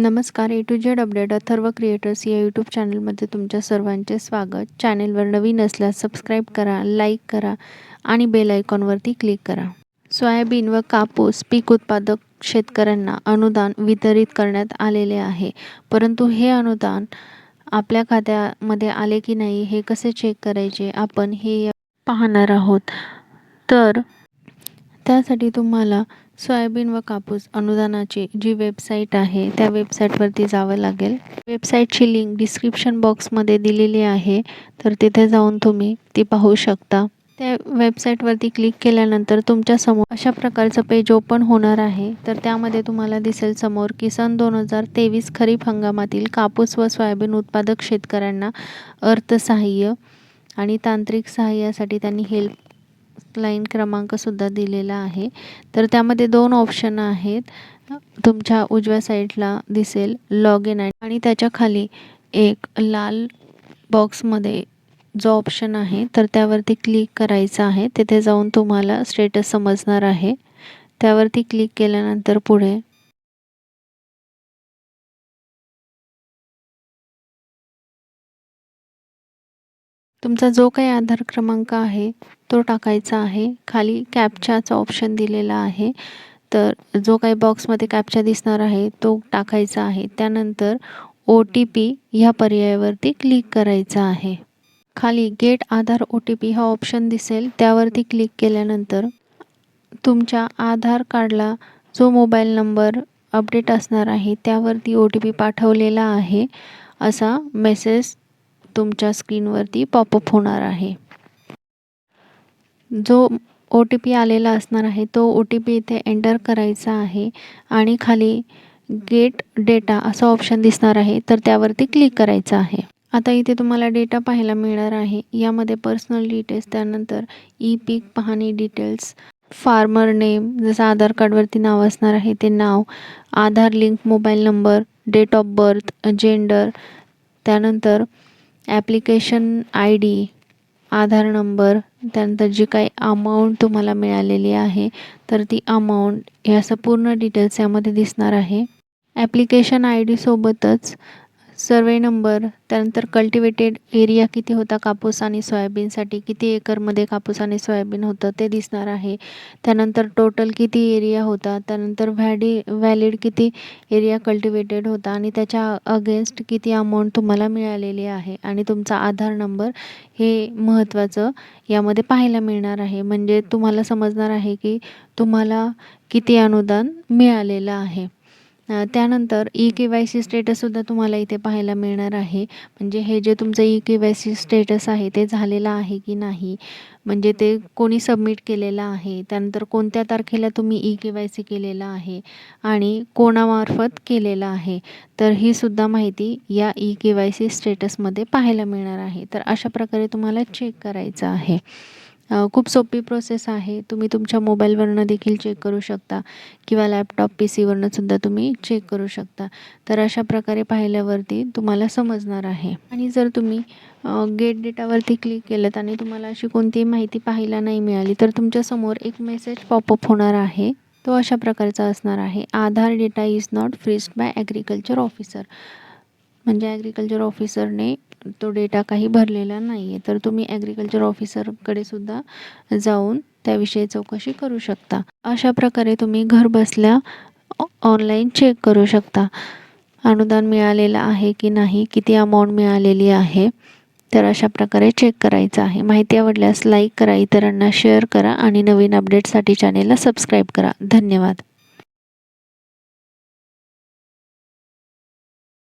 नमस्कार A to Z update Atharva creators या YouTube चॅनलमध्ये तुमच्या सर्वांचे स्वागत. चॅनेलवर नवीन असल्यास सबस्क्राईब करा लाईक करा आणि बेल आयकॉनवरती क्लिक करा. सोयाबीन व कापूस पीक उत्पादक शेतकऱ्यांना अनुदान वितरित करण्यात आलेले आहे. परंतु हे अनुदान आपल्या खात्यामध्ये आले की नाही हे कसे चेक करायचे? आपण हे पाहणार आहोत. तर त्यासाठी तुम्हाला सोयाबीन व कापूस अनुदानाची जी वेबसाईट आहे त्या वेबसाईटवरती जावं लागेल. वेबसाईटची लिंक डिस्क्रिप्शन बॉक्समध्ये दिलेली आहे तर तिथे जाऊन तुम्ही ती पाहू शकता. त्या वेबसाईटवरती क्लिक केल्यानंतर तुमच्यासमोर अशा प्रकारचं पेज ओपन होणार आहे. तर त्यामध्ये तुम्हाला दिसेल समोर की सन दोन हजार तेवीस खरीप हंगामातील कापूस व सोयाबीन उत्पादक शेतकऱ्यांना अर्थसहाय्य आणि तांत्रिक सहाय्यासाठी त्यांनी हेल्प लाईन क्रमांकसुद्धा दिलेला आहे. तर त्यामध्ये दोन ऑप्शन आहेत. तुमच्या उजव्या साईडला दिसेल लॉग इन आणि त्याच्याखाली एक लाल बॉक्समध्ये जो ऑप्शन आहे तर त्यावरती क्लिक करायचं आहे. तिथे जाऊन तुम्हाला स्टेटस समजणार आहे. त्यावरती क्लिक केल्यानंतर पुढे तुमचा जो काही आधार क्रमांक आहे तो टाकायचा आहे. खाली कॅपचाचा ऑप्शन दिलेला आहे. तर जो काही बॉक्समध्ये कॅपचा दिसणार आहे तो टाकायचा आहे. त्यानंतर ओ टी पी ह्या पर्यायावरती क्लिक करायचा आहे. खाली get Aadhaar O T P हा ऑप्शन दिसेल. त्यावरती क्लिक केल्यानंतर तुमच्या आधार कार्डला जो मोबाईल नंबर अपडेट असणार आहे त्यावरती ओ टी पी पाठवलेला आहे. असा मेसेज तुमच्या स्क्रीनवरती पॉपअप होणार आहे. जो ओ टी पी आलेला असणार आहे तो ओ टी पी इथे एंटर करायचा आहे आणि खाली गेट डेटा असं ऑप्शन दिसणार आहे तर त्यावरती क्लिक करायचं आहे. आता इथे तुम्हाला डेटा पाहायला मिळणार आहे. यामध्ये पर्सनल डिटेल्स त्यानंतर ई पीक पाहणी डिटेल्स फार्मर नेम जसं आधार कार्डवरती नाव असणार आहे ते नाव Aadhaar link mobile number date of birth gender त्यानंतर application I D Aadhaar number त्यानंतर जी काही अमाऊंट तुम्हाला मिळालेली आहे तर ती अमाऊंट हे असं पूर्ण डिटेल्स यामध्ये दिसणार आहे. ॲप्लिकेशन आय डीसोबतच सर्वे नंबर त्यानंतर कल्टिवेटेड एरिया किती होता कापूस आणि सोयाबीनसाठी किती एकरमध्ये कापूस आणि सोयाबीन होतं ते दिसणार आहे. त्यानंतर टोटल किती एरिया होता त्यानंतर व्हॅडी व्हॅलिड किती एरिया कल्टिवेटेड होता आणि त्याच्या अगेन्स्ट किती अमाऊंट तुम्हाला मिळालेली आहे. आणि तुमचा आधार नंबर हे महत्त्वाचं यामध्ये पाहायला मिळणार आहे. म्हणजे तुम्हाला समजणार आहे की तुम्हाला किती अनुदान मिळालेलं आहे. त्यानंतर ई के वाय सी स्टेटससुद्धा तुम्हाला इथे पाहायला मिळणार आहे. म्हणजे हे जे तुमचं E K Y C status आहे ते झालेलं आहे की नाही? म्हणजे ते कोणी सबमिट केलेलं आहे? त्यानंतर कोणत्या तारखेला तुम्ही ई के वाय सी केलेलं आहे? आणि कोणामार्फत केलेलं आहे? तर ही सुद्धा माहिती या ई के वाय सी स्टेटसमध्ये पाहायला मिळणार आहे. तर अशा प्रकारे तुम्हाला चेक करायचं आहे. खूप सोपी प्रोसेस आहे. तुम्ही तुमच्या मोबाईलवरनं देखील चेक करू शकता किंवा लॅपटॉप पी सीवरनं सुद्धा तुम्ही चेक करू शकता. तर अशा प्रकारे पाहिल्यावरती तुम्हाला समजणार आहे. आणि जर तुम्ही गेट डेटावरती क्लिक केलं आणि तुम्हाला अशी कोणतीही माहिती पाहायला नाही मिळाली तर तुमच्यासमोर एक मेसेज पॉपअप होणार आहे. तो अशा प्रकारचा असणार आहे. Aadhaar data is not freezed by agriculture officer म्हणजे ॲग्रिकल्चर ऑफिसरने तो डेटा काही भरलेला नाही आहे तर तुम्ही ॲग्रिकल्चर ऑफिसरकडे सुद्धा जाऊन त्याविषयी चौकशी करू शकता. अशा प्रकारे तुम्ही घर बसल्या ऑनलाईन चेक करू शकता. अनुदान मिळालेलं आहे की नाही किती अमाऊंट मिळालेली आहे तर अशा प्रकारे चेक करायचं आहे. माहिती आवडल्यास लाईक करा इतरांना शेअर करा आणि नवीन अपडेटसाठी चॅनेलला सबस्क्राईब करा. धन्यवाद.